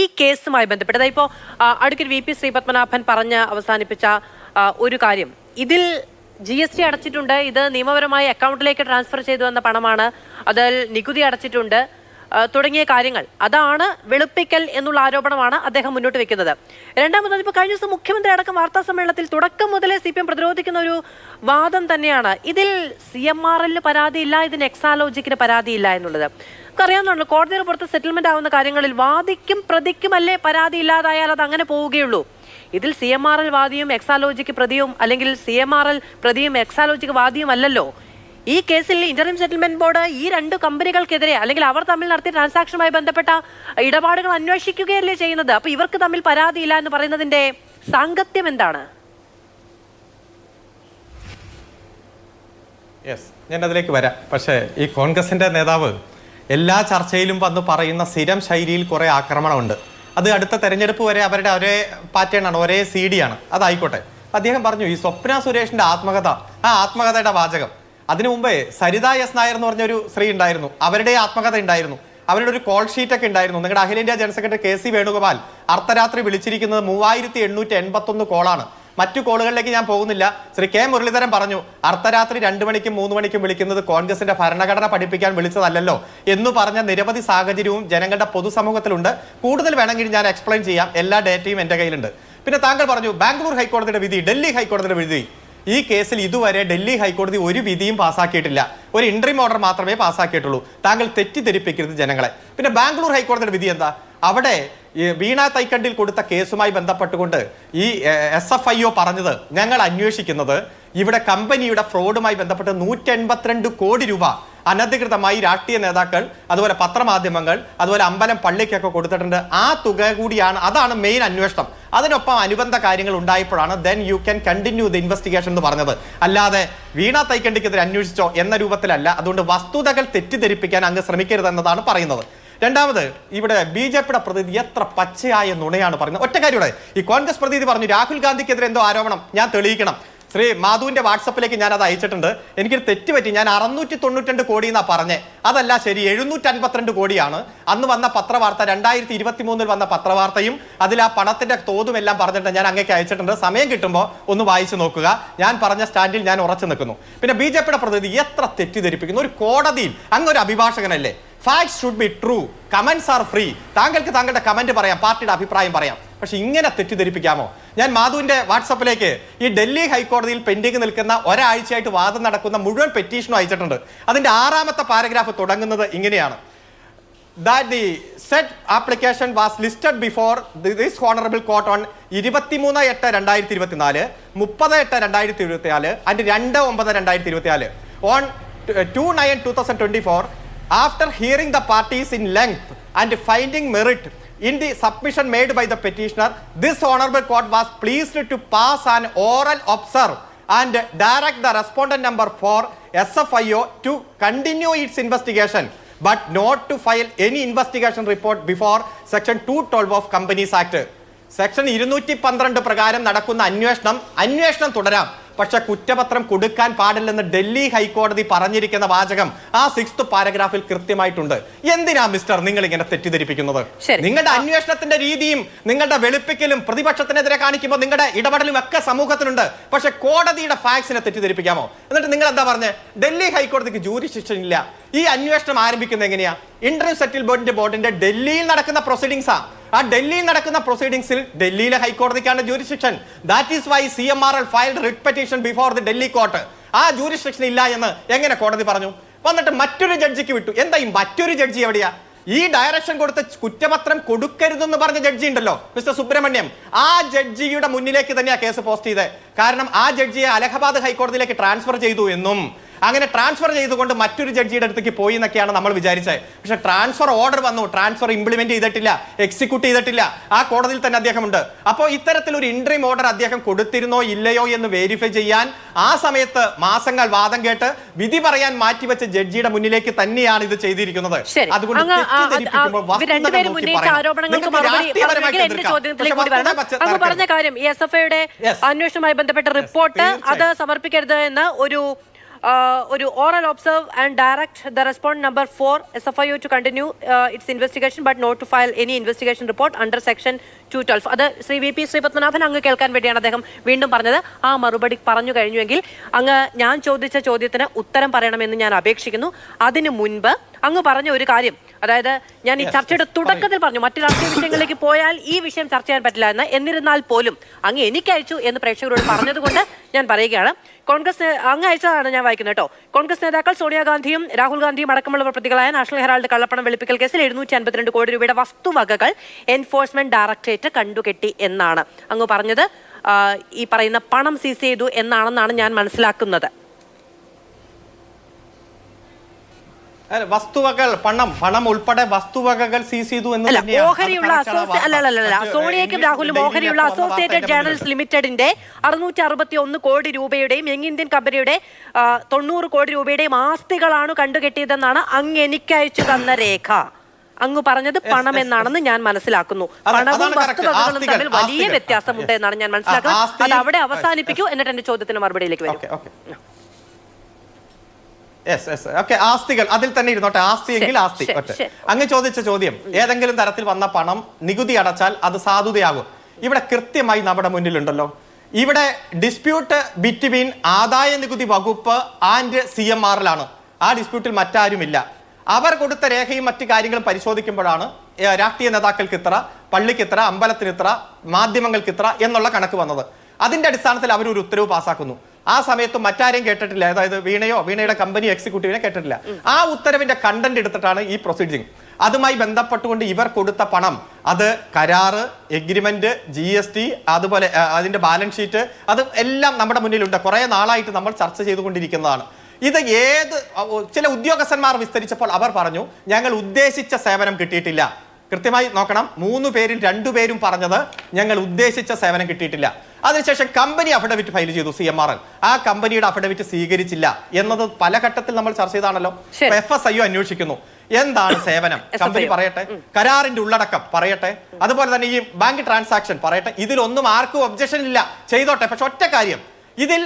ഈ കേസുമായി ബന്ധപ്പെട്ട് അതായത് ഇപ്പോൾ അടുക്കൽ വി പി ശ്രീപത്മനാഭൻ പറഞ്ഞ് അവസാനിപ്പിച്ച ഒരു കാര്യം. ഇതിൽ ജി എസ് ടി അടച്ചിട്ടുണ്ട്. ഇത് നിയമപരമായി അക്കൗണ്ടിലേക്ക് ട്രാൻസ്ഫർ ചെയ്തു വന്ന പണമാണ്. അതിൽ നികുതി അടച്ചിട്ടുണ്ട്. തുടങ്ങിയ കാര്യങ്ങൾ. അതാണ് വെളുപ്പിക്കൽ എന്നുള്ള ആരോപണമാണ് അദ്ദേഹം മുന്നോട്ട് വെക്കുന്നത്. രണ്ടാമത് ഇപ്പോൾ കഴിഞ്ഞ ദിവസം മുഖ്യമന്ത്രി അടക്കം വാർത്താ സമ്മേളനത്തിൽ തുടക്കം മുതലേ സി പി എം പ്രതിരോധിക്കുന്ന ഒരു വാദം തന്നെയാണ്. ഇതിൽ സി എം ആർ എല്ലിന് പരാതിയില്ല ഇതിന് എക്സാലോജിക്കിന് പരാതിയില്ല എന്നുള്ളത്. നമുക്കറിയാവുന്നതാണ് കോടതിയുടെ പുറത്ത് സെറ്റിൽമെന്റ് ആവുന്ന കാര്യങ്ങളിൽ വാദിക്കും പ്രതിക്കും അല്ലേ പരാതി ഇല്ലാതായാൽ അത് അങ്ങനെ പോവുകയുള്ളൂ. ഇതിൽ സി എം ആർ എൽ വാദിയും എക്സാലോജിക്ക് പ്രതിയും അല്ലെങ്കിൽ സി എം ആർ എൽ പ്രതിയും എക്സാലോജിക്ക് വാദിയും അല്ലല്ലോ. ഈ കേസിൽ ഇന്റർം സെറ്റിൽമെന്റ് ബോർഡ് ഈ രണ്ട് കമ്പനികൾക്കെതിരെ അല്ലെങ്കിൽ അവർ തമ്മിൽ നടത്തിയ ട്രാൻസാക്ഷനുമായി ബന്ധപ്പെട്ട ഇടപാടുകൾ അന്വേഷിക്കുകയല്ലേ ചെയ്യുന്നത്? അപ്പൊ ഇവർക്ക് തമ്മിൽ പരാതിയില്ല എന്ന് പറയുന്നതിന്റെ സാങ്കത്യം എന്താണ്? യെസ് ഞാൻ അതിലേക്ക് വരാം. പക്ഷേ ഈ കോൺഗ്രസിന്റെ നേതാവ് എല്ലാ ചർച്ചയിലും വന്ന് പറയുന്ന സ്ഥിരം ശൈലിയിൽ കുറേ ആക്രമണമുണ്ട്. അത് അടുത്ത തെരഞ്ഞെടുപ്പ് വരെ അവരുടെ ഒരേ പാറ്റേൺ ആണ് ഒരേ സി ഡി ആണ്. അതായിക്കോട്ടെ. അദ്ദേഹം പറഞ്ഞു ഈ സ്വപ്ന സുരേഷിന്റെ ആത്മകഥ ആ ആത്മകഥയുടെ വാചകം. അതിനു മുമ്പേ സരിത എസ് നായർ എന്ന് പറഞ്ഞൊരു സ്ത്രീ ഉണ്ടായിരുന്നു. അവരുടെ ആത്മകഥ ഉണ്ടായിരുന്നു. അവരുടെ ഒരു കോൾ ഷീറ്റ് ഒക്കെ ഉണ്ടായിരുന്നു. നിങ്ങളുടെ അഖിലേന്ത്യാ general secretary K C Venugopal അർദ്ധരാത്രി വിളിച്ചിരിക്കുന്നത് മൂവായിരത്തി എണ്ണൂറ്റി എൺപത്തി ഒന്ന് കോളാണ് മറ്റു കോളുകളിലേക്ക് ഞാൻ പോകുന്നില്ല. ശ്രീ കെ മുരളീധരൻ പറഞ്ഞു അർദ്ധരാത്രി രണ്ടു മണിക്കും മൂന്ന് മണിക്കും വിളിക്കുന്നത് കോൺഗ്രസിന്റെ ഭരണഘടന പഠിപ്പിക്കാൻ വിളിച്ചതല്ലല്ലോ എന്ന് പറഞ്ഞ നിരവധി സാഹചര്യവും ജനങ്ങളുടെ പൊതുസമൂഹത്തിലുണ്ട്. കൂടുതൽ വേണമെങ്കിൽ ഞാൻ എക്സ്പ്ലെയിൻ ചെയ്യാം. എല്ലാ ഡേറ്റയും എന്റെ കയ്യിലുണ്ട്. പിന്നെ താങ്കൾ പറഞ്ഞു ബാംഗ്ലൂർ ഹൈക്കോടതിയുടെ വിധി ഡൽഹി ഹൈക്കോടതിയുടെ വിധി. ഈ കേസിൽ ഇതുവരെ ഡൽഹി ഹൈക്കോടതി ഒരു വിധിയും പാസ്സാക്കിയിട്ടില്ല ഒരു ഇൻട്രീം ഓർഡർ മാത്രമേ പാസ്സാക്കിയിട്ടുള്ളൂ താങ്കൾ തെറ്റിദ്ധരിപ്പിക്കരുത് ജനങ്ങളെ. പിന്നെ ബാംഗ്ലൂർ ഹൈക്കോടതിയുടെ വിധി എന്താ? അവിടെ ഈ വീണ തൈക്കണ്ടിൽ കൊടുത്ത കേസുമായി ബന്ധപ്പെട്ടുകൊണ്ട് ഈ എസ് എഫ് ഐ ഒ പറഞ്ഞത് ഞങ്ങൾ അന്വേഷിക്കുന്നത്. ഇവിടെ കമ്പനിയുടെ ഫ്രോഡുമായി ബന്ധപ്പെട്ട് നൂറ്റി എൺപത്തിരണ്ട് കോടി രൂപ അനധികൃതമായി രാഷ്ട്രീയ നേതാക്കൾ അതുപോലെ പത്രമാധ്യമങ്ങൾ അതുപോലെ അമ്പലം പള്ളിക്കൊക്കെ കൊടുത്തിട്ടുണ്ട്. ആ തുക കൂടിയാണ് അതാണ് മെയിൻ അന്വേഷണം. അതിനൊപ്പം അനുബന്ധ കാര്യങ്ങൾ ഉണ്ടായപ്പോഴാണ് then you can continue the investigation എന്ന് പറഞ്ഞത്. അല്ലാതെ വീണ തൈക്കണ്ടിക്കെതിരെ അന്വേഷിച്ചോ എന്ന രൂപത്തിലല്ല. അതുകൊണ്ട് വസ്തുതകൾ തെറ്റിദ്ധരിപ്പിക്കാൻ അങ്ങ് ശ്രമിക്കരുതെന്നതാണ് പറയുന്നത്. രണ്ടാമത് ഇവിടെ ബി ജെ പിയുടെ പ്രതിനിധി എത്ര പച്ചയായ നുണയാണ് പറയുന്നത്. ഒറ്റ കാര്യയുടെ ഈ കോൺഗ്രസ് പ്രതിനിധി പറഞ്ഞു രാഹുൽ ഗാന്ധിക്കെതിരെ എന്തോ ആരോപണം ഞാൻ തെളിയിക്കണം. ശ്രീ മാധുവിന്റെ വാട്സപ്പിലേക്ക് ഞാൻ അത് അയച്ചിട്ടുണ്ട്. എനിക്കൊരു തെറ്റ് പറ്റി ഞാൻ അറുന്നൂറ്റി തൊണ്ണൂറ്റി കോടി എന്നാ പറഞ്ഞേ. അതല്ല ശരി എഴുന്നൂറ്റി അൻപത്തിരണ്ട് കോടിയാണ്. അന്ന് വന്ന പത്രവാർത്ത രണ്ടായിരത്തി ഇരുപത്തി മൂന്നിൽ വന്ന പത്രവാർത്തയും അതിൽ ആ പണത്തിന്റെ തോതും എല്ലാം പറഞ്ഞിട്ട് ഞാൻ അങ്ങേക്ക് അയച്ചിട്ടുണ്ട്. സമയം കിട്ടുമ്പോൾ ഒന്ന് വായിച്ചു നോക്കുക. ഞാൻ പറഞ്ഞ സ്റ്റാൻഡിൽ ഞാൻ ഉറച്ചു നിൽക്കുന്നു. പിന്നെ ബി ജെ പിയുടെ പ്രതിനിധി എത്ര തെറ്റിദ്ധരിപ്പിക്കുന്നു? ഒരു കോടതിയിൽ അങ്ങൊരു അഭിഭാഷകനല്ലേ? Facts should be true comments are free താങ്കൾക്ക് താങ്കളുടെ കമന്റ് പറയാം പാർട്ടിയുടെ അഭിപ്രായം പറയാം. പക്ഷെ ഇങ്ങനെ തെറ്റിദ്ധരിപ്പിക്കാമോ? ഞാൻ മാധുവിന്റെ വാട്സപ്പിലേക്ക് ഈ ഡൽഹി ഹൈക്കോടതിയിൽ പെൻഡിങ് നിൽക്കുന്ന ഒരാഴ്ചയായിട്ട് വാദം നടക്കുന്ന മുഴുവൻ പെറ്റീഷനും അയച്ചിട്ടുണ്ട്. അതിന്റെ ആറാമത്തെ പാരഗ്രാഫ് തുടങ്ങുന്നത് ഇങ്ങനെയാണ്. That the said application was listed before this honorable court on ഇരുപത്തിമൂന്ന് എട്ട് രണ്ടായിരത്തി ഇരുപത്തിനാല് മുപ്പത് എട്ട് രണ്ടായിരത്തി ഇരുപത്തിനാല് ആൻഡ് രണ്ട് ഒമ്പത് രണ്ടായിരത്തി ഇരുപത്തിനാല് on two nine two thousand twenty four after hearing the parties in length and finding merit in the submission made by the petitioner this honorable court was pleased to pass an oral observe and direct the respondent number 4, SFIO to continue its investigation but not to file any investigation report before section 212 of companies act section ഇരുന്നൂറ്റി പന്ത്രണ്ട് പ്രകാരം നടക്കുന്ന അന്വേഷണം അന്വേഷണം തുടരാം പക്ഷെ കുറ്റപത്രം കൊടുക്കാൻ പാടില്ലെന്ന് ഡൽഹി ഹൈക്കോടതി പറഞ്ഞിരിക്കുന്ന വാചകം ആ സിക്സ്ത് പാരഗ്രാഫിൽ കൃത്യമായിട്ടുണ്ട്. എന്തിനാ മിസ്റ്റർ നിങ്ങൾ ഇങ്ങനെ തെറ്റിദ്ധരിപ്പിക്കുന്നത് നിങ്ങളുടെ അന്വേഷണത്തിന്റെ രീതിയും നിങ്ങളുടെ വെളുപ്പിക്കലും പ്രതിപക്ഷത്തിനെതിരെ കാണിക്കുമ്പോൾ നിങ്ങളുടെ ഇടപെടലും ഒക്കെ സമൂഹത്തിനുണ്ട്. പക്ഷെ കോടതിയുടെ ഫാക്സിനെ തെറ്റിദ്ധരിപ്പിക്കാമോ? എന്നിട്ട് നിങ്ങൾ എന്താ പറഞ്ഞത് ഡൽഹി ഹൈക്കോടതിക്ക് ജൂരി ശിക്ഷ ഇല്ല ഈ അന്വേഷണം ആരംഭിക്കുന്നത് എങ്ങനെയാ? ഇന്റർവ്യൂ സെറ്റിൽമെന്റ് ബോർഡിന്റെ ഡൽഹിയിൽ നടക്കുന്ന പ്രൊസീഡിങ്സാ ആ ഡൽഹിയിൽ നടക്കുന്ന പ്രൊസീഡിംഗ്സിൽ ഡൽഹിയിലെ ഹൈക്കോടതിക്കാണ് jurisdiction that is why C M R L filed writ petition before the Delhi court ആ ജൂറിസ്ഡിക്ഷൻ ഇല്ല എന്ന് എങ്ങനെ കോടതി പറഞ്ഞു? വന്നിട്ട് മറ്റൊരു ജഡ്ജിക്ക് വിട്ടു. എന്താ മറ്റൊരു ജഡ്ജി എവിടെയാ? ഈ ഡയറക്ഷൻ കൊടുത്ത കുറ്റപത്രം കൊടുക്കരുതെന്ന് പറഞ്ഞ ജഡ്ജി ഉണ്ടല്ലോ മിസ്റ്റർ സുബ്രഹ്മണ്യം. ആ ജഡ്ജിയുടെ മുന്നിലേക്ക് തന്നെയാ കേസ് പോസ്റ്റ് ചെയ്തത് കാരണം ആ ജഡ്ജിയെ അലഹബാദ് ഹൈക്കോടതിയിലേക്ക് ട്രാൻസ്ഫർ ചെയ്തു എന്നും അങ്ങനെ ട്രാൻസ്ഫർ ചെയ്തുകൊണ്ട് മറ്റൊരു ജഡ്ജിയുടെ അടുത്തേക്ക് പോയി എന്നൊക്കെയാണ് നമ്മൾ വിചാരിച്ചത്. പക്ഷേ ട്രാൻസ്ഫർ ഓർഡർ വന്നു. ട്രാൻസ്ഫർ ഇംപ്ലിമെന്റ് ചെയ്തിട്ടില്ല. എക്സിക്യൂട്ട് ചെയ്തിട്ടില്ല. ആ കോടതിയിൽ തന്നെ അദ്ദേഹമുണ്ട്. അപ്പോൾ ഇത്തരത്തിൽ ഒരു ഇൻട്രീം ഓർഡർ അദ്ദേഹം കൊടുത്തിരുന്നോ ഇല്ലയോ എന്ന് വെരിഫൈ ചെയ്യാൻ ആ സമയത്ത് മാസങ്ങൾ വാദം കേട്ട് വിധി പറയാൻ മാറ്റിവെച്ച ജഡ്ജിയുടെ മുന്നിലേക്ക് തന്നെയാണ് ഇത് ചെയ്തിരിക്കുന്നത്. അതുകൊണ്ട് പറഞ്ഞ കാര്യം ഈ എസ് എഫ് ഐയുടെ അന്വേഷണവുമായി ബന്ധപ്പെട്ട റിപ്പോർട്ട് അത്. സമർപ്പിക്കരുത് എന്ന് ഒരു ഒരു oral observe and direct the respondent number four S F I to continue its investigation but not to file any investigation report under section two twelve അത് ശ്രീ വി പി ശ്രീപത്മനാഭൻ അങ്ങ് കേൾക്കാൻ വേണ്ടിയാണ് അദ്ദേഹം വീണ്ടും പറഞ്ഞത്. ആ മറുപടി പറഞ്ഞു കഴിഞ്ഞുവെങ്കിൽ അങ്ങ് ഞാൻ ചോദിച്ച ചോദ്യത്തിന് ഉത്തരം പറയണമെന്ന് ഞാൻ അപേക്ഷിക്കുന്നു. അതിനു മുൻപ് അങ്ങ് പറഞ്ഞ ഒരു കാര്യം അതായത് ഞാൻ ഈ ചർച്ചയുടെ തുടക്കത്തിൽ പറഞ്ഞു മറ്റു രാഷ്ട്രീയ വിഷയങ്ങളിലേക്ക് പോയാൽ ഈ വിഷയം ചർച്ച ചെയ്യാൻ പറ്റില്ല എന്ന് എന്നിരുന്നാൽ പോലും അങ്ങ് എനിക്ക് അയച്ചു എന്ന് പ്രേക്ഷകരോട് പറഞ്ഞതുകൊണ്ട് ഞാൻ പറയുകയാണ്. കോൺഗ്രസ് അങ്ങ് അയച്ചതാണ് ഞാൻ വായിക്കുന്നത് കേട്ടോ. കോൺഗ്രസ് നേതാക്കൾ സോണിയാഗാന്ധിയും രാഹുൽ ഗാന്ധിയും അടക്കമുള്ളവർ പ്രതികളായ നാഷണൽ ഹെറാൾഡ് കള്ളപ്പണം വെളുപ്പിക്കൽ കേസിൽ എഴുന്നൂറ്റി അൻപത്തിരണ്ട് കോടി രൂപയുടെ വസ്തുവകകൾ എൻഫോഴ്സ്മെന്റ് ഡയറക്ടറേറ്റ് കണ്ടുകെട്ടി എന്നാണ്. അങ്ങ് പറഞ്ഞത് ഈ പറയുന്ന പണം സീസ് ചെയ്തു എന്നാണെന്നാണ് ഞാൻ മനസ്സിലാക്കുന്നത്. വസ്തുവകൾ പണം. പണം ഉൾപ്പെടെ വസ്തുവകകൾ സീസ് ചെയ്തു എന്ന് ഓഹരിയുള്ള സോണിയയ്ക്കും രാഹുലും ഓഹരിയുള്ള അസോസിയേറ്റഡ് ജേണൽസ് ജേർണൽസ് ലിമിറ്റഡിന്റെ അറുന്നൂറ്റി അറുപത്തി ഒന്ന് കോടി രൂപയുടെയും യങ് ഇന്ത്യൻ കമ്പനിയുടെ തൊണ്ണൂറ് കോടി രൂപയുടെയും ആസ്തികളാണ് കണ്ടുകെട്ടിയതെന്നാണ് അങ്ങ് എനിക്കയച്ചു തന്ന രേഖ. അങ്ങ് പറഞ്ഞത് പണം എന്നാണെന്ന് ഞാൻ മനസ്സിലാക്കുന്നു. പണവും വസ്തുവകകളും തമ്മിൽ വലിയ. വ്യത്യാസമുണ്ട് എന്നാണ് ഞാൻ മനസ്സിലാക്കുന്നത്. അത് അവിടെ അവസാനിപ്പിക്കൂ. എന്നിട്ട് എന്റെ ചോദ്യത്തിന് മറുപടിയിലേക്ക് വരും. യെസ് യെസ് ഓക്കെ ആസ്തികൾ. അതിൽ തന്നെ ഇരുന്നോട്ടെ. ആസ്തി എങ്കിൽ ആസ്തി. ഒറ്റ. അങ്ങ് ചോദിച്ച ചോദ്യം ഏതെങ്കിലും തരത്തിൽ വന്ന പണം നികുതി അടച്ചാൽ അത് സാധുതയാകും. ഇവിടെ കൃത്യമായി നമ്മുടെ മുന്നിലുണ്ടല്ലോ. ഇവിടെ ഡിസ്പ്യൂട്ട് ബിറ്റ്വീൻ ആദായ നികുതി വകുപ്പ് ആൻഡ് സി എം ആറിലാണ് ആ ഡിസ്പ്യൂട്ടിൽ മറ്റാരുമില്ല. അവർ കൊടുത്ത രേഖയും മറ്റു കാര്യങ്ങളും പരിശോധിക്കുമ്പോഴാണ് രാഷ്ട്രീയ നേതാക്കൾക്ക് ഇത്ര പള്ളിക്ക് ഇത്ര അമ്പലത്തിന് ഇത്ര മാധ്യമങ്ങൾക്ക് ഇത്ര എന്നുള്ള കണക്ക് വന്നത്. അതിന്റെ അടിസ്ഥാനത്തിൽ അവർ ഒരു ഉത്തരവ് പാസ്സാക്കുന്നു ആ സമയത്ത് മറ്റാരെയും കേട്ടിട്ടില്ല. അതായത് വീണയോ വീണയുടെ കമ്പനി എക്സിക്യൂട്ടീവിനെ കേട്ടിട്ടില്ല. ആ ഉത്തരവിന്റെ കണ്ടന്റ് എടുത്തിട്ടാണ് ഈ പ്രൊസീഡിങ് അതുമായി ബന്ധപ്പെട്ടുകൊണ്ട് ഇവർ കൊടുത്ത പണം അത് കരാറ് എഗ്രിമെന്റ് ജി എസ് ടി അതുപോലെ അതിന്റെ ബാലൻസ് ഷീറ്റ് അത് എല്ലാം നമ്മുടെ മുന്നിലുണ്ട്. കുറെ നാളായിട്ട് നമ്മൾ ചർച്ച ചെയ്തുകൊണ്ടിരിക്കുന്നതാണ്. ഇത് ഏത് ചില ഉദ്യോഗസ്ഥന്മാർ വിസ്തരിച്ചപ്പോൾ അവർ പറഞ്ഞു ഞങ്ങൾ ഉദ്ദേശിച്ച സേവനം കിട്ടിയിട്ടില്ല. കൃത്യമായി നോക്കണം. മൂന്ന് പേരിൽ രണ്ടു പേരും പറഞ്ഞത് ഞങ്ങൾ ഉദ്ദേശിച്ച സേവനം കിട്ടിയിട്ടില്ല. അതിനുശേഷം കമ്പനി അഫിഡവിറ്റ് ഫയൽ ചെയ്തു സി എം ആർ എൽ ആ കമ്പനിയുടെ അഫിഡവിറ്റ് സ്വീകരിച്ചില്ല എന്നത് പല ഘട്ടത്തിൽ നമ്മൾ ചർച്ച ചെയ്താണല്ലോ. എഫ് എസ് ഐ അന്വേഷിക്കുന്നു. എന്താണ് സേവനം? കമ്പനി പറയട്ടെ. കരാറിന്റെ ഉള്ളടക്കം പറയട്ടെ. അതുപോലെ തന്നെ ഈ ബാങ്ക് ട്രാൻസാക്ഷൻ പറയട്ടെ. ഇതിലൊന്നും ആർക്കും ഒബ്ജക്ഷൻ ഇല്ല. ചെയ്തോട്ടെ. പക്ഷെ ഒറ്റ കാര്യം. ഇതിൽ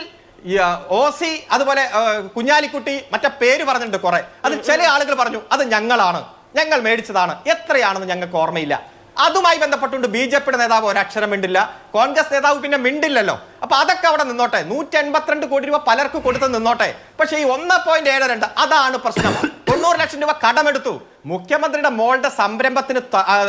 ഒ സി അതുപോലെ കുഞ്ഞാലിക്കുട്ടി മറ്റേ പേര് പറഞ്ഞിട്ടുണ്ട് കുറെ. അത് ചില ആളുകൾ പറഞ്ഞു അത് ഞങ്ങളാണ്. ഞങ്ങൾ മേടിച്ചതാണ്. എത്രയാണെന്ന് ഞങ്ങൾക്ക് ഓർമ്മയില്ല. അതുമായി ബന്ധപ്പെട്ടുകൊണ്ട് ബി ജെ പിയുടെ നേതാവ്. ഒരക്ഷരം മിണ്ടില്ല. കോൺഗ്രസ് നേതാവ് പിന്നെ മിണ്ടില്ലല്ലോ. അപ്പൊ അതൊക്കെ അവിടെ നിന്നോട്ടെ. നൂറ്റി എൺപത്തിരണ്ട് കോടി രൂപ പലർക്ക് കൊടുത്ത് നിന്നോട്ടെ. പക്ഷേ ഈ ഒന്ന് പോയിന്റ് ഏഴ് രണ്ട് അതാണ് പ്രശ്നം. തൊണ്ണൂറ് ലക്ഷം രൂപ കടമെടുത്തു. മുഖ്യമന്ത്രിയുടെ മോളുടെ സംരംഭത്തിന്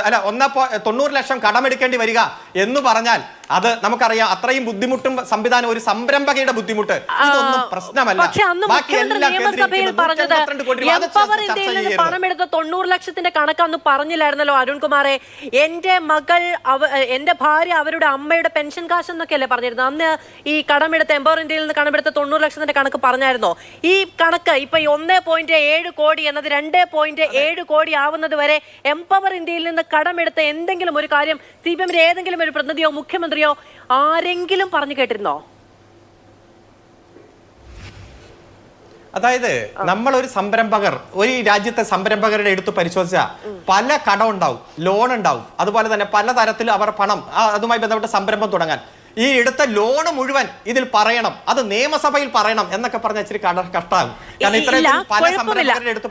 അല്ല ഒന്ന് തൊണ്ണൂറ് ലക്ഷം കടമെടുക്കേണ്ടി വരിക എന്ന് പറഞ്ഞാൽ അത് നമുക്കറിയാം അത്രയും ബുദ്ധിമുട്ടും സംവിധാനം ഒരു സംരംഭകയുടെ ബുദ്ധിമുട്ട്. ഇതൊന്നും പ്രശ്നമല്ല. പക്ഷെ അന്ന് ബാക്കി മുഖ്യമന്ത്രി നിയമസഭയിൽ കേന്ദ്രീകരിക്കുന്നത് പറഞ്ഞത് 182 കോടി രൂപ. അത് എംപവർ ചർച്ച ഇന്ത്യയിൽ നിന്ന് പണമെടുത്ത തൊണ്ണൂറ് ലക്ഷത്തിന്റെ കണക്ക് അന്ന് പറഞ്ഞില്ലായിരുന്നല്ലോ അരുൺകുമാറെ. എന്റെ മകൾ എന്റെ ഭാര്യ അവരുടെ അമ്മയുടെ പെൻഷൻ കാശ് എന്നൊക്കെയല്ലേ പറഞ്ഞിരുന്നത്? അന്ന് ഈ കടമെടുത്ത എംപവർ ഇന്ത്യയിൽ നിന്ന് കടമെടുത്ത തൊണ്ണൂറ് ലക്ഷത്തിന്റെ കണക്ക് പറഞ്ഞായിരുന്നോ? ഈ കണക്ക് ഇപ്പൊ ഒന്ന് പോയിന്റ് ഏഴ് കോടി എന്നത് രണ്ട് പോയിന്റ് ഏഴ് കോടി ആവുന്നത് വരെ എംപവർ ഇന്ത്യയിൽ നിന്ന് കടമെടുത്ത എന്തെങ്കിലും ഒരു കാര്യം സി പി എമ്മിന്റെ ഏതെങ്കിലും ഒരു പ്രതിനിധിയോ മുഖ്യമന്ത്രിയോ ആരെങ്കിലും പറഞ്ഞു കേട്ടിരുന്നോ? അതായത് നമ്മൾ ഒരു സംരംഭകർ ഒരു രാജ്യത്തെ സംരംഭകരുടെ എടുത്ത് പരിശോധിച്ചാൽ പല കടം ഉണ്ടാവും ലോൺ ഉണ്ടാവും. അതുപോലെ തന്നെ പല തരത്തിൽ അവർ പണം അതുമായി ബന്ധപ്പെട്ട സംരംഭം തുടങ്ങാൻ. ഈ എടുത്ത ലോണ് മുഴുവൻ ഇതിൽ പറയണം. അത് നിയമസഭയിൽ പറയണം എന്നൊക്കെ പറഞ്ഞ ഇച്ചിരി കഷ്ടാകും കാരണം ഇല്ല, പല. സംരംഭകരുടെ എടുത്ത്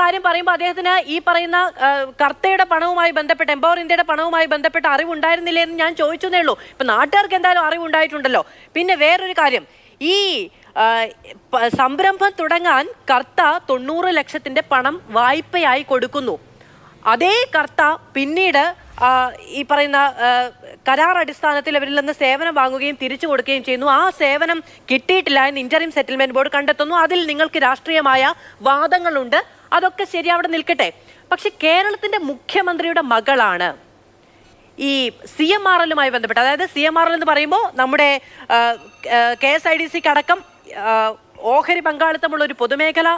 കാര്യം പറയുമ്പോൾ അദ്ദേഹത്തിന് ഈ പറയുന്ന കർത്തയുടെ പണവുമായി ബന്ധപ്പെട്ട് എംപവർ ഇന്ത്യയുടെ പണവുമായി ബന്ധപ്പെട്ട് അറിവുണ്ടായിരുന്നില്ലേ എന്ന് ഞാൻ ചോദിച്ചതേ ഉള്ളൂ. ഇപ്പൊ നാട്ടുകാർക്ക് എന്തായാലും അറിവുണ്ടായിട്ടുണ്ടല്ലോ. പിന്നെ വേറൊരു കാര്യം. ഈ സംരംഭം തുടങ്ങാൻ കർത്ത തൊണ്ണൂറ് ലക്ഷത്തിന്റെ പണം വായ്പയായി കൊടുക്കുന്നു. അതേ കർത്ത പിന്നീട് ഈ പറയുന്ന കരാർ അടിസ്ഥാനത്തിൽ അവരിൽ നിന്ന് സേവനം വാങ്ങുകയും തിരിച്ചു കൊടുക്കുകയും ചെയ്യുന്നു. ആ സേവനം കിട്ടിയിട്ടില്ല എന്ന് ഇന്ററിം സെറ്റിൽമെന്റ് ബോർഡ് കണ്ടെത്തുന്നു. അതിൽ നിങ്ങൾക്ക് രാഷ്ട്രീയമായ വാദങ്ങളുണ്ട്. അതൊക്കെ ശരി അവിടെ നിൽക്കട്ടെ. പക്ഷെ കേരളത്തിന്റെ മുഖ്യമന്ത്രിയുടെ മകളാണ് ഈ സി എം ആർ എല്ലുമായി ബന്ധപ്പെട്ട് അതായത് സി എം ആർ എൽ എന്ന് പറയുമ്പോൾ നമ്മുടെ കെ എസ് ഐ ഡി സിക്ക് അടക്കം ഓഹരി പങ്കാളിത്തമുള്ള ഒരു പൊതുമേഖല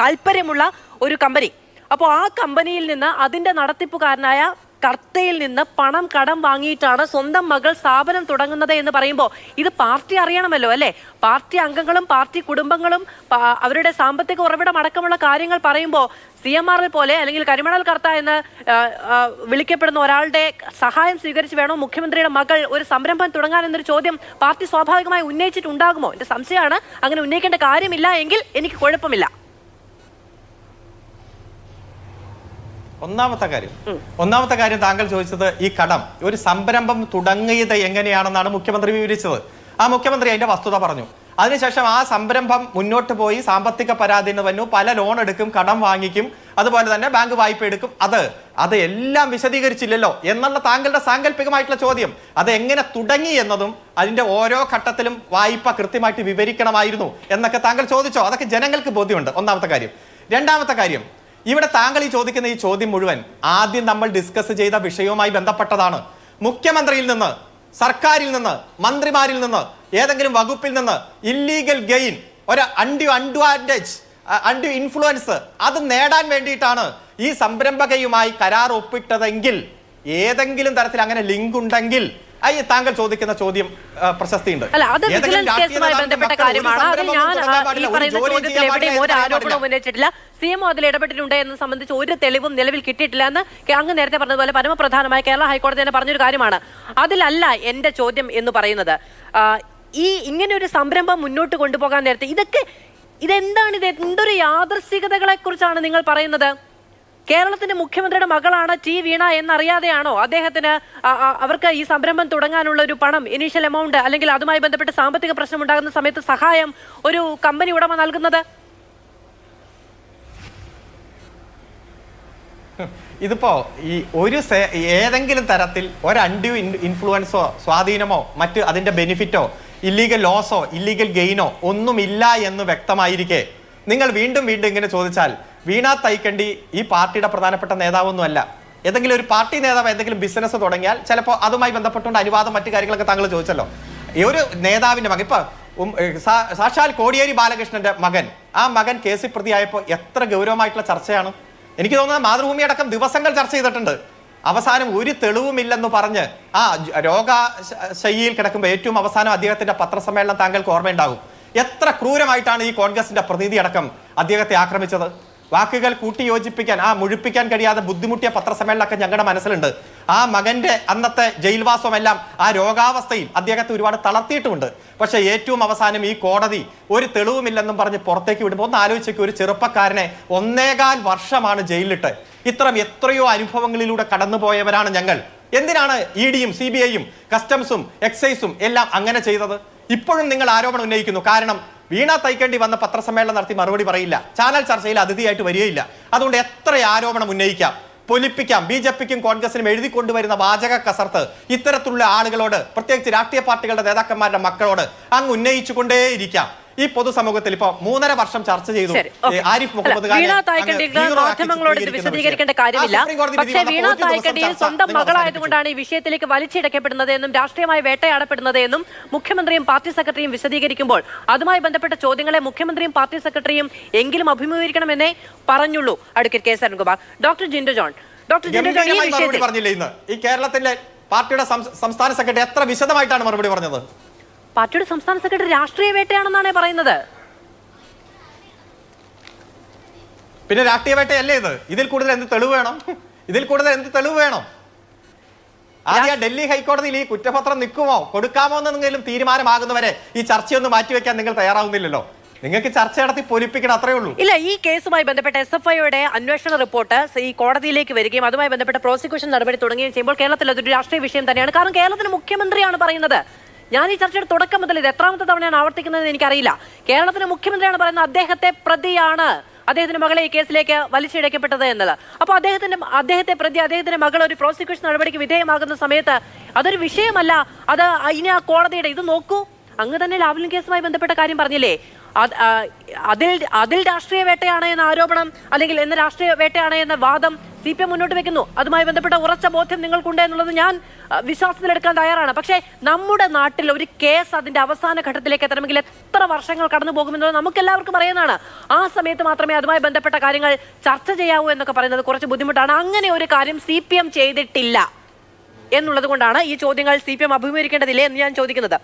താല്പര്യമുള്ള ഒരു കമ്പനി. അപ്പോൾ ആ കമ്പനിയിൽ നിന്ന് അതിന്റെ നടത്തിപ്പുകാരനായ കർത്തയിൽ നിന്ന് പണം കടം വാങ്ങിയിട്ടാണ് സ്വന്തം മകൾ സ്ഥാപനം തുടങ്ങുന്നത് എന്ന് പറയുമ്പോൾ ഇത് പാർട്ടി അറിയണമല്ലോ അല്ലേ? പാർട്ടി അംഗങ്ങളും പാർട്ടി കുടുംബങ്ങളും അവരുടെ സാമ്പത്തിക ഉറവിടം അടക്കമുള്ള കാര്യങ്ങൾ പറയുമ്പോൾ സി എം ആറിൽ പോലെ അല്ലെങ്കിൽ കരിമണൽ കർത്ത എന്ന് വിളിക്കപ്പെടുന്ന ഒരാളുടെ സഹായം സ്വീകരിച്ച് വേണോ മുഖ്യമന്ത്രിയുടെ മകൾ ഒരു സംരംഭം തുടങ്ങാൻ എന്നൊരു ചോദ്യം പാർട്ടി സ്വാഭാവികമായി ഉന്നയിച്ചിട്ടുണ്ടാകുമോ? എന്റെ സംശയമാണ്. അങ്ങനെ ഉന്നയിക്കേണ്ട കാര്യമില്ല എങ്കിൽ എനിക്ക് കുഴപ്പമില്ല. ഒന്നാമത്തെ കാര്യം. ഒന്നാമത്തെ കാര്യം താങ്കൾ ചോദിച്ചത് ഈ കടം ഒരു സംരംഭം തുടങ്ങിയത് എങ്ങനെയാണെന്നാണ് മുഖ്യമന്ത്രി വിവരിച്ചത്. ആ മുഖ്യമന്ത്രി അതിന്റെ വസ്തുത പറഞ്ഞു. അതിനുശേഷം ആ സംരംഭം മുന്നോട്ട് പോയി സാമ്പത്തിക പരാതി എന്ന് വന്നു പല ലോൺ എടുക്കും കടം വാങ്ങിക്കും അതുപോലെ തന്നെ ബാങ്ക് വായ്പ എടുക്കും. അത് അത് എല്ലാം വിശദീകരിച്ചില്ലല്ലോ എന്നുള്ള താങ്കളുടെ സാങ്കല്പികമായിട്ടുള്ള ചോദ്യം. അത് എങ്ങനെ തുടങ്ങി എന്നതും അതിന്റെ ഓരോ ഘട്ടത്തിലും വായ്പ കൃത്യമായിട്ട് വിവരിക്കണമായിരുന്നു എന്നൊക്കെ താങ്കൾ ചോദിച്ചോ? അതൊക്കെ ജനങ്ങൾക്ക് ബോധ്യമുണ്ട്. ഒന്നാമത്തെ കാര്യം. രണ്ടാമത്തെ കാര്യം ഇവിടെ താങ്കൾ ഈ ചോദിക്കുന്ന ഈ ചോദ്യം മുഴുവൻ ആദ്യം നമ്മൾ ഡിസ്കസ് ചെയ്ത വിഷയവുമായി ബന്ധപ്പെട്ടതാണ്. മുഖ്യമന്ത്രിയിൽ നിന്ന് സർക്കാരിൽ നിന്ന് മന്ത്രിമാരിൽ നിന്ന് ഏതെങ്കിലും വകുപ്പിൽ നിന്ന് ഇല്ലീഗൽ ഗെയിൻ ഒരു അണ്ടി അഡ്വാന്റേജ് അണ്ടി ഇൻഫ്ലുവൻസ് അത് നേടാൻ വേണ്ടിയിട്ടാണ് ഈ സംരംഭകയുമായി കരാർ ഒപ്പിട്ടതെങ്കിൽ ഏതെങ്കിലും തരത്തിൽ അങ്ങനെ ലിങ്ക് ഉണ്ടെങ്കിൽ അയ്യ താങ്കൾ ചോദിക്കുന്ന ചോദ്യം പ്രശസ്തി പ്രശസ്തിയുണ്ട്. അല്ല അത് ഏതെങ്കിലും വിജിലൻസ് കേസുമായി ബന്ധപ്പെട്ട കാര്യമാണ്. അത് ഞാൻ ഈ പറയുന്ന ചോദ്യത്തിൽ എവിടെയും ഒരു ആരോപണവും ഉന്നയിച്ചിട്ടില്ല. സി എം അതിൽ ഇടപെട്ടിട്ടുണ്ട് എന്ന് സംബന്ധിച്ച് ഒരു തെളിവും നിലവിൽ കിട്ടിയിട്ടില്ല എന്ന് അങ്ങ് നേരത്തെ പറഞ്ഞതുപോലെ പരമപ്രധാനമായ കേരള ഹൈക്കോടതി തന്നെ പറഞ്ഞൊരു കാര്യമാണ്. അതിലല്ല എന്റെ ചോദ്യം എന്ന് പറയുന്നത്. ഈ ഇങ്ങനെ ഒരു സംരംഭം മുന്നോട്ട് കൊണ്ടുപോകാൻ നേരത്തെ ഇതൊക്കെ ഇതെന്താണ് ഇത് എന്തൊരു യാദർശികതകളെ കുറിച്ചാണ് നിങ്ങൾ പറയുന്നത്? കേരളത്തിന്റെ മുഖ്യമന്ത്രിയുടെ മകളാണ് ടി വീണ എന്നറിയാതെയാണോ അദ്ദേഹത്തിന് അവർക്ക് ഈ സംരംഭം തുടങ്ങാനുള്ള ഒരു പണം ഇനീഷ്യൽ എമൗണ്ട് അല്ലെങ്കിൽ അതുമായി ബന്ധപ്പെട്ട് സാമ്പത്തിക പ്രശ്നം ഉണ്ടാകുന്ന സമയത്ത് സഹായം ഒരു കമ്പനി ഉടമ നൽകുന്നത്? ഇതിപ്പോ ഈ ഒരു ഏതെങ്കിലും തരത്തിൽ ഒരു ഇൻഫ്ലുവൻസോ സ്വാധീനമോ മറ്റ് അതിന്റെ ബെനിഫിറ്റോ ഇല്ലീഗൽ ലോസോ ഇല്ലീഗൽ ഗെയിനോ ഒന്നുമില്ല എന്ന് വ്യക്തമായിരിക്കെ. നിങ്ങൾ വീണ്ടും വീണ്ടും ഇങ്ങനെ ചോദിച്ചാൽ വീണ തൈക്കണ്ടി ഈ പാർട്ടിയുടെ പ്രധാനപ്പെട്ട നേതാവൊന്നുമല്ല. ഏതെങ്കിലും ഒരു പാർട്ടി നേതാവ് എന്തെങ്കിലും ബിസിനസ് തുടങ്ങിയാൽ ചിലപ്പോൾ അതുമായി ബന്ധപ്പെട്ടുകൊണ്ട് അനുവാദം മറ്റു കാര്യങ്ങളൊക്കെ താങ്കൾ ചോദിച്ചല്ലോ. ഈ ഒരു നേതാവിന്റെ മകൻ ഇപ്പൊ സാക്ഷാൽ കോടിയേരി ബാലകൃഷ്ണന്റെ മകൻ. ആ മകൻ കേസിൽ പ്രതിയായപ്പോൾ എത്ര ഗൗരവമായിട്ടുള്ള ചർച്ചയാണ്. എനിക്ക് തോന്നുന്നത് മാതൃഭൂമി അടക്കം ദിവസങ്ങൾ ചർച്ച ചെയ്തിട്ടുണ്ട്. അവസാനം ഒരു തെളിവുമില്ലെന്ന് പറഞ്ഞ് ആ ജ- രോഗ ശൈലിയിൽ കിടക്കുമ്പോൾ ഏറ്റവും അവസാനം അദ്ദേഹത്തിന്റെ പത്രസമ്മേളനം താങ്കൾക്ക് ഓർമ്മയുണ്ടാകും. എത്ര ക്രൂരമായിട്ടാണ് ഈ കോൺഗ്രസിന്റെ പ്രതിനിധി അടക്കം അദ്ദേഹത്തെ ആക്രമിച്ചത്. വാക്കുകൾ കൂട്ടിയോജിപ്പിക്കാൻ ആ മുഴുപ്പിക്കാൻ കഴിയാതെ ബുദ്ധിമുട്ടിയ പത്രസമ്മേളനമൊക്കെ ഞങ്ങളുടെ മനസ്സിലുണ്ട്. ആ മകന്റെ അന്നത്തെ ജയിൽവാസമെല്ലാം ആ രോഗാവസ്ഥയിൽ അദ്ദേഹത്തെ ഒരുപാട് തളർത്തിയിട്ടുമുണ്ട്. പക്ഷേ ഏറ്റവും അവസാനം ഈ കോടതി ഒരു തെളിവുമില്ലെന്നും പറഞ്ഞ് പുറത്തേക്ക് വിടുമ്പോൾ ഒന്ന് ആലോചിച്ചേക്ക് ഒരു ചെറുപ്പക്കാരനെ ഒന്നേകാൽ വർഷമാണ് ജയിലിലിട്ട്. ഇത്തരം എത്രയോ അനുഭവങ്ങളിലൂടെ കടന്നുപോയവരാണ് ഞങ്ങൾ. എന്തിനാണ് ഇ ഡിയും സി ബി ഐയും കസ്റ്റംസും എക്സൈസും എല്ലാം അങ്ങനെ ചെയ്തത്? ഇപ്പോഴും നിങ്ങൾ ആരോപണം ഉന്നയിക്കുന്നു. കാരണം വീണ തൈക്കേണ്ടി വന്ന പത്രസമ്മേളനം നടത്തി മറുപടി പറയില്ല. ചാനൽ ചർച്ചയിൽ അതിഥിയായിട്ട് വരികയില്ല. അതുകൊണ്ട് എത്ര ആരോപണം ഉന്നയിക്കാം? പൊലിപ്പിക്കാം. ബി ജെ പിക്കും കോൺഗ്രസിനും എഴുതി കൊണ്ടുവരുന്ന വാചക കസർത്ത് ഇത്തരത്തിലുള്ള ആളുകളോട് പ്രത്യേകിച്ച് രാഷ്ട്രീയ പാർട്ടികളുടെ നേതാക്കന്മാരുടെ മക്കളോട് അങ്ങ് ഉന്നയിച്ചുകൊണ്ടേയിരിക്കാം. ഈ പൊതുസമൂഹത്തിൽ ഇപ്പൊ മൂന്നര വർഷം ചർച്ച ചെയ്തു. ആരിഫ് മുഹമ്മദ് മാധ്യമങ്ങളോട് വിശദീകരിക്കേണ്ട കാര്യമില്ല. പക്ഷേ വീണ തായ്ക്കണ്ടിയിൽ സ്വന്തം മകളായതുകൊണ്ടാണ് ഈ വിഷയത്തിലേക്ക് വലിച്ചിടക്കപ്പെടുന്നത് എന്നും രാഷ്ട്രീയമായി വേട്ടയാടപ്പെടുന്നത് എന്നും മുഖ്യമന്ത്രിയും പാർട്ടി സെക്രട്ടറിയും വിശദീകരിക്കുമ്പോൾ അതുമായി ബന്ധപ്പെട്ട ചോദ്യങ്ങളെ മുഖ്യമന്ത്രിയും പാർട്ടി സെക്രട്ടറിയും എങ്കിലും അഭിമുഖീകരിക്കണമെന്നേ പറഞ്ഞുള്ളൂ advocate K Sarankumar doctor Jindo John. Doctor Jindo John ഈ വിഷയത്തിൽ പറഞ്ഞില്ലേ ഇന്ന്? ഈ കേരളത്തിലെ പാർട്ടിയുടെ സംസ്ഥാന സെക്രട്ടറി എത്ര വിശദമായിട്ടാണ് മറുപടി പറഞ്ഞത്? പാർട്ടിയുടെ സംസ്ഥാന സെക്രട്ടറി രാഷ്ട്രീയ വേട്ടയാണെന്നാണ് പറയുന്നത്. പിന്നെ രാഷ്ട്രീയ വേട്ടയല്ലേ ഇത്? ഇതിൽ കൂടുതൽ എന്ത് തെളിവ് വേണം? ഇതിൽ കൂടുതൽ എന്ത് തെളിവ് വേണം? ആദ്യം ഡൽഹി ഹൈക്കോടതിയിൽ ഈ കുറ്റപത്രം നിൽക്കുമോ? കൊടുക്കാമോ എന്നെങ്കിലും തീരുമാനമാകുന്നവരെ ഈ ചർച്ചയൊന്ന് മാറ്റിവെക്കാൻ നിങ്ങൾ തയ്യാറാവുന്നില്ലല്ലോ. നിങ്ങൾക്ക് ചർച്ച നടത്തി പൊലിപ്പിക്കണം അത്രേ ഉള്ളൂ. ഇല്ല ഈ കേസുമായി ബന്ധപ്പെട്ട എസ് എഫ് ഐയുടെ അന്വേഷണ റിപ്പോർട്ട് ഈ കോടതിയിലേക്ക് വരികയും അതുമായി ബന്ധപ്പെട്ട പ്രോസിക്യൂഷൻ നടപടി തുടങ്ങുകയും ചെയ്യുമ്പോൾ കേരളത്തിൽ അതൊരു രാഷ്ട്രീയ വിഷയം തന്നെയാണ്. കാരണം കേരളത്തിന് മുഖ്യമന്ത്രിയാണ് പറയുന്നത്. ഞാൻ ഈ ചർച്ചയുടെ തുടക്കം മുതൽ ഇത് എത്രാമത്തെ തവണയാണ് ആവർത്തിക്കുന്നതെന്ന് എനിക്കറിയില്ല. കേരളത്തിന് മുഖ്യമന്ത്രിയാണ് പറയുന്നത് അദ്ദേഹത്തെ പ്രതിയാണ് അദ്ദേഹത്തിന്റെ മകളെ ഈ കേസിലേക്ക് വലിച്ചിഴക്കപ്പെട്ടത് എന്നത്. അപ്പോൾ അദ്ദേഹത്തിന്റെ അദ്ദേഹത്തെ പ്രതി അദ്ദേഹത്തിന്റെ മകൾ ഒരു പ്രോസിക്യൂഷൻ നടപടിക്ക് വിധേയമാകുന്ന സമയത്ത് അതൊരു വിഷയമല്ല. അത് ഇനി ആ കോടതിയുടെ ഇത് നോക്കൂ. അങ്ങ് തന്നെ ലാവ്ലിൻ കേസുമായി ബന്ധപ്പെട്ട കാര്യം പറഞ്ഞില്ലേ? അതിൽ അതിൽ രാഷ്ട്രീയ വേട്ടയാണ് എന്ന ആരോപണം അല്ലെങ്കിൽ എന്ന രാഷ്ട്രീയ വേട്ടയാണ് എന്ന വാദം സി പി എം മുന്നോട്ട് വെക്കുന്നു. അതുമായി ബന്ധപ്പെട്ട ഉറച്ച ബോധ്യം നിങ്ങൾക്കുണ്ട് എന്നുള്ളത് ഞാൻ വിശ്വാസത്തിലെടുക്കാൻ തയ്യാറാണ്. പക്ഷേ നമ്മുടെ നാട്ടിൽ ഒരു കേസ് അതിന്റെ അവസാന ഘട്ടത്തിലേക്ക് എത്തണമെങ്കിൽ എത്ര വർഷങ്ങൾ കടന്നു പോകുമെന്നത് നമുക്ക് എല്ലാവർക്കും അറിയുന്നതാണ്. ആ സമയത്ത് മാത്രമേ അതുമായി ബന്ധപ്പെട്ട കാര്യങ്ങൾ ചർച്ച ചെയ്യാവൂ എന്നൊക്കെ പറയുന്നത് കുറച്ച് ബുദ്ധിമുട്ടാണ്. അങ്ങനെ ഒരു കാര്യം സി പി എം ചെയ്തിട്ടില്ല എന്നുള്ളത് കൊണ്ടാണ് ഈ ചോദ്യങ്ങൾ സി പി എം അഭിമുഖീകരിക്കേണ്ടതില്ലേ എന്ന് ഞാൻ ചോദിക്കുന്നത്.